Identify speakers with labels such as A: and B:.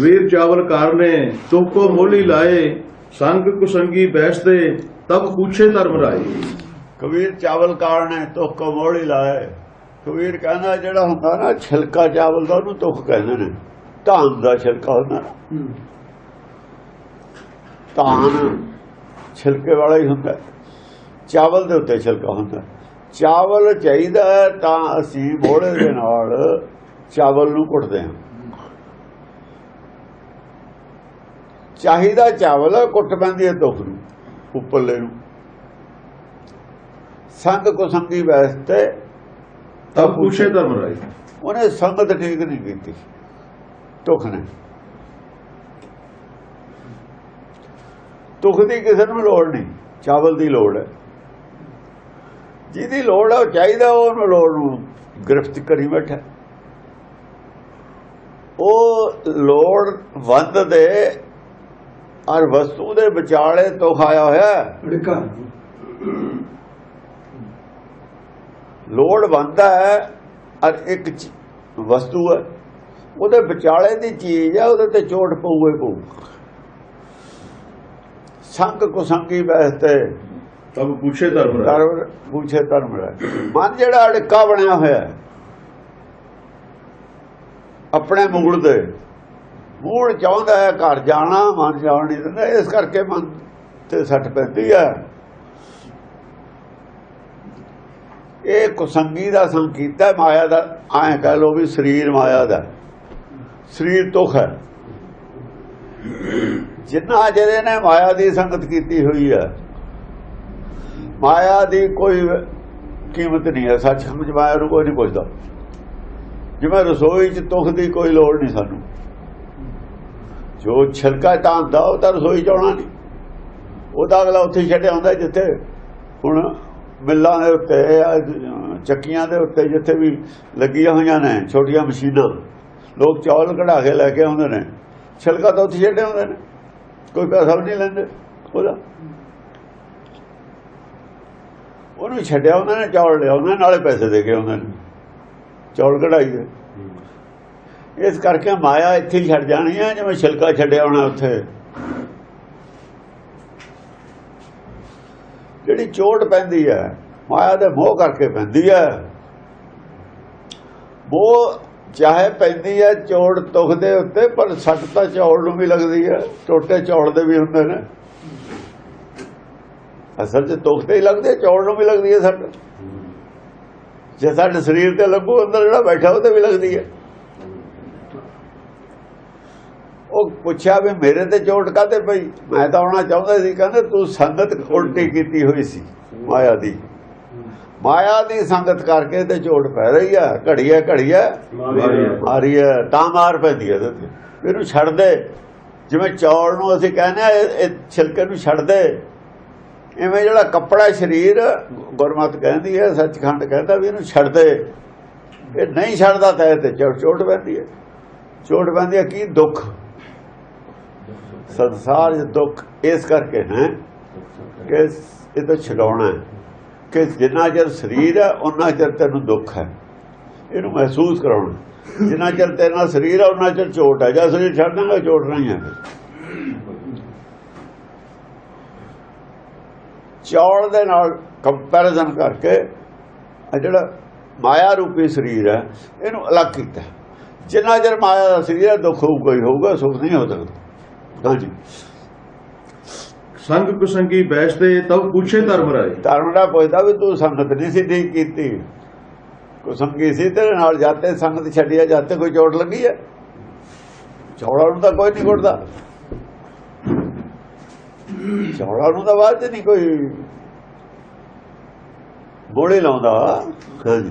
A: ਵੀਰ ਚਾਵਲ ਕਾਰਨੇ, ਤੋਕੋ ਮੋਲੀ ਲਾਏ, ਸੰਗ ਕੁਸੰਗੀ ਬੈਸਦੇ, ਤਬ ਪੁੱਛੇ ਧਰਮ ਰਾਏ।
B: ਕਬੀਰ ਚਾਵਲ ਕਾਰਣੇ ਤੁਖ ਮੋੜੀ ਲਾਏ। ਕਬੀਰ ਕਹਿੰਦਾ, ਜਿਹੜਾ ਹੁੰਦਾ ਨਾ, ਛਿਲਕਾ ਚਾਵਲ ਦਾ, ਉਹਨੂੰ ਤੁਖ ਕਹਿੰਦੇ ਨੇ। ਧਾਨ ਦਾ ਛਿਲਕਾ ਹੁੰਦਾ। ਨਾ। ਧਾਨ ਛਿਲਕੇ ਵਾਲਾ ਹੀ ਹੁੰਦਾ। ਚਾਵਲ ਦੇ ਉੱਤੇ ਛਿਲਕਾ ਹੁੰਦਾ। ਚਾਵਲ ਚਾਹੀਦਾ ਤਾਂ ਅਸੀਂ ਮੋੜੇ ਦੇ ਨਾਲ ਚਾਵਲ ਨੂੰ ਕੁੱਟਦੇ ਹਾਂ। ਚਾਹੀਦਾ ਚਾਵਲ ਕੁੱਟ ਪੈਂਦੀ ਹੈ ਦੁੱਖ ਨੂੰ ਉੱਪਰਲੇ ਨੂੰ। ਸੰਗ ਕੁਸੰਗੀ ਵਾਸਤੇ
A: ਤਬ ਪੁੱਛੇ ਧਰਮ ਰਾਏ।
B: ਉਹਨੇ ਸੰਗਤ ਠੀਕ ਨਹੀਂ ਕੀਤੀ। ਤੁਖ ਨੇ। ਤੁਖ ਦੀ ਕਿਸੇ ਨੂੰ ਲੋੜ ਨਹੀਂ। ਚਾਵਲ ਦੀ ਲੋੜ ਹੈ। ਜਿਹਦੀ ਲੋੜ ਹੈ ਉਹ ਚਾਹੀਦਾ ਉਹਨੂੰ ਲੋੜ ਨੂੰ ਗ੍ਰਿਫਤ ਕਰੀ ਬੈਠਾ। ਉਹ ਲੋੜ ਵੰਦ ਦੇ ਔਰ ਵਸਤੂ ਦੇ ਵਿਚਾਲੇ ਤੁਖ ਆਇਆ ਹੋਇਆ ਲੋੜ ਬੰਦਾ ਹੈ ਔਰ ਇੱਕ ਵਸਤੂ ਹੈ। ਉਹਦੇ ਵਿਚਾਲੇ ਦੀ ਚੀਜ਼ ਹੈ ਉਹਦੇ ਤੇ ਚੋਟ ਪਊਏ ਪਊ ਸੰਗ ਕੁਸੰਗੀ ਵਾਸਤੇ
A: ਤਬ ਪੁੱਛੇ ਧਰਮ
B: ਧਰਮ ਪੁੱਛੇ ਧਰਮ ਮਨ ਜਿਹੜਾ ਅੜਕਾ ਬਣਿਆ ਹੋਇਆ ਆਪਣੇ ਮੂਲ ਦੇ ਹੁਣ ਚਾਹੁੰਦਾ ਹੈ, ਘਰ ਜਾਣਾ, ਮਨ ਜਾਣ ਨਹੀਂ ਦਿੰਦਾ, ਇਸ ਕਰਕੇ ਮਨ ਤੇ ਸੱਟ ਪੈਂਦੀ ਹੈ। ਇਹ ਕੁਸੰਗੀ ਦਾ ਸੰਕੀਤ ਹੈ, ਮਾਇਆ ਦਾ, ਐਂ ਕਹਿ ਲੋ ਵੀ ਸਰੀਰ ਮਾਇਆ ਦਾ। ਸਰੀਰ ਤੁਖ ਹੈ। ਜਿੰਨਾ ਜਿਹੜੇ ਨੇ ਮਾਇਆ ਦੀ ਸੰਗਤ ਕੀਤੀ ਹੋਈ ਹੈ, ਮਾਇਆ ਦੀ ਕੋਈ ਕੀਮਤ ਨਹੀਂ ਹੈ ਸੱਚ ਸਮਝ ਮਾਇਆ ਨੂੰ ਕੋਈ ਨਹੀਂ ਪੁੱਛਦਾ। ਜਿਵੇਂ ਰਸੋਈ 'ਚ ਤੁਖ ਦੀ ਕੋਈ ਲੋੜ ਨਹੀਂ ਸਾਨੂੰ। ਜੋ ਛਿਲਕਾ ਟਾਂਦਾ ਉਹ ਤਾਂ ਰਸੋਈ 'ਚ ਆਉਣਾ ਨਹੀਂ। ਉਹ ਤਾਂ ਅਗਲਾ ਉੱਥੇ ਛੱਡਿਆ ਹੁੰਦਾ ਜਿੱਥੇ ਹੁਣ ਮਿੱਲਾਂ ਦੇ ਉੱਤੇ, ਚੱਕੀਆਂ ਦੇ ਉੱਤੇ ਜਿੱਥੇ ਵੀ ਲੱਗੀਆਂ ਹੋਈਆਂ ਨੇ, ਛੋਟੀਆਂ ਮਸ਼ੀਨਾਂ, ਲੋਕ ਚੌਲ ਕਢਾ ਕੇ ਲੈ ਕੇ ਆਉਂਦੇ ਨੇ। ਛਿਲਕਾ ਤਾਂ ਉੱਥੇ ਛੱਡੇ ਹੁੰਦੇ ਨੇ। ਕੋਈ ਪੈਸਾ ਵੀ ਨਹੀਂ ਲੈਂਦੇ ਉਹਦਾ। ਉਹਨੂੰ ਛੱਡਿਆ ਉਹਨਾਂ ਨੇ, ਚੌਲ ਲਿਆ ਉਹਨਾਂ ਨਾਲੇ ਪੈਸੇ ਦੇ ਕੇ ਉਹਨਾਂ ਨੇ। ਚੌਲ ਕਢਾਈ ਦੇ। ਇਸ ਕਰਕੇ ਮਾਇਆ ਇੱਥੇ ਛੱਡ ਜਾਣੀ ਹੈ ਜਿਵੇਂ ਛਿਲਕਾ ਛੱਡਿਆ ਹੋਣਾ ਉੱਥੇ। ਜਿਹੜੀ ਚੋਟ ਪੈਂਦੀ ਹੈ ਮਾਇਆ ਦੇ ਮੋਹ ਕਰਕੇ ਪੈਂਦੀ ਹੈ ਮੋਹ ਚਾਹੇ ਪੈਂਦੀ ਹੈ ਚੋੜ ਤੁਖ ਦੇ ਉੱਤੇ, ਪਰ ਸੱਟ ਤਾਂ ਚੌੜ ਨੂੰ ਵੀ ਲੱਗਦੀ ਹੈ ਟੋਟੇ ਚੌੜ ਦੇ ਵੀ ਹੁੰਦੇ ਨੇ। ਅਸਲ 'ਚ ਤੁਖ ਤੇ ਹੀ ਲੱਗਦੇ ਚੌੜ ਨੂੰ ਵੀ ਲੱਗਦੀ ਹੈ ਸੱਟ। ਜੇ ਸਾਡੇ ਸਰੀਰ ਤੇ ਲੱਗੂ, ਅੰਦਰ ਜਿਹੜਾ ਬੈਠਾ ਉਹ ਤੇ ਵੀ ਲੱਗਦੀ ਹੈ ਉਹ ਪੁੱਛਿਆ ਵੀ ਮੇਰੇ ਤੇ ਚੋਟ ਕਾਤੇ ਪਈ? ਮੈਂ ਤਾਂ ਆਉਣਾ ਚਾਹੁੰਦਾ ਸੀ, ਕਹਿੰਦੇ ਤੂੰ ਸੰਗਤ ਉਲਟੀ ਕੀਤੀ ਹੋਈ ਸੀ, ਮਾਇਆ ਦੀ। ਮਾਇਆ ਦੀ ਸੰਗਤ ਕਰਕੇ ਤੇ ਚੋਟ ਪੈ ਰਹੀ ਆ ਘੜੀਆ ਘੜੀਆ ਮਾਰੀ ਹੈ ਤਾਂ ਮਾਰ ਪੈਂਦੀ ਹੈ ਤੇ। ਇਹਨੂੰ ਛੱਡ ਦੇ। ਜਿਵੇਂ ਚੌਲ ਨੂੰ ਅਸੀਂ ਕਹਿੰਦੇ ਆ, ਇਹ ਛਿਲਕੇ ਨੂੰ ਛੱਡ ਦੇ। ਐਵੇਂ ਜਿਹੜਾ ਕੱਪੜਾ ਸਰੀਰ, ਗੁਰਮਤ ਕਹਿੰਦੀ ਹੈ, ਸੱਚਖੰਡ ਕਹਿੰਦਾ ਵੀ ਇਹਨੂੰ ਛੱਡ ਦੇ। ਇਹ ਨਹੀਂ ਛੱਡਦਾ ਤਾਂ ਇਹ ਤੇ ਚੋਟ ਪੈਂਦੀ ਹੈ। ਚੋਟ ਪੈਂਦੀ ਹੈ ਕੀ ਦੁੱਖ? ਸੰਸਾਰ 'ਚ ਦੁੱਖ ਇਸ ਕਰਕੇ ਹੈ ਕਿ ਇਹ ਤਾਂ ਛਡਾਉਣਾ ਹੈ ਕਿ ਜਿੰਨਾ ਚਿਰ ਸਰੀਰ ਹੈ ਉਹਨਾਂ ਚਿਰ ਤੈਨੂੰ ਦੁੱਖ ਹੈ। ਇਹਨੂੰ ਮਹਿਸੂਸ ਕਰਾਉਣਾ ਜਿੰਨਾ ਚਿਰ ਤੇਰਾ ਸਰੀਰ ਹੈ ਉਹਨਾਂ ਚਿਰ ਚੋਟ ਹੈ। ਜਾਂ ਸਰੀਰ ਛੱਡ ਦਾਂਗਾ ਚੋਟ ਨਹੀਂ ਹੈ ਚੌੜ ਦੇ ਨਾਲ ਕੰਪੈਰੀਜ਼ਨ ਕਰਕੇ ਜਿਹੜਾ ਮਾਇਆ ਰੂਪੀ ਸਰੀਰ ਹੈ, ਇਹਨੂੰ ਅਲੱਗ ਕੀਤਾ ਜਿੰਨਾ ਚਿਰ ਮਾਇਆ ਦਾ ਸਰੀਰ ਹੈ, ਦੁੱਖ ਹੋਊਗਾ ਹੀ ਹੋਊਗਾ, ਸੁਖ ਨਹੀਂ ਹੋ ਸਕਦਾ। ਹਾਂਜੀ
A: ਸੰਗ ਕੁਸੰਗੀ ਬੈਸਦੇ ਤਬ ਪੁੱਛੇ ਧਰਮ ਰਾਏ।
B: ਧਰਮ ਦਾ ਪੁੱਛਦਾ ਵੀ ਤੂੰ ਸੰਗਤ ਨਹੀਂ ਸੀ ਠੀਕ ਕੀਤੀ। ਕੋ ਸੰਗੀ ਸੀ ਤੇਰੇ ਨਾਲ ਜਾਤੇ ਸੰਗਤ ਛੱਡਿਆ ਜਾਤੇ ਕੋਈ ਚੋਟ ਲੱਗੀ ਹੈ? ਚੌੜਾ ਨੂੰ ਤਾਂ ਕੋਈ ਨਹੀਂ ਕੁੱਟਦਾ। ਚੌੜਾ ਨੂੰ ਤਾਂ ਬਾਅਦ ਨਹੀਂ ਕੋਈ ਗੋਲੀ ਲਾਉਂਦਾ। ਹਾਂਜੀ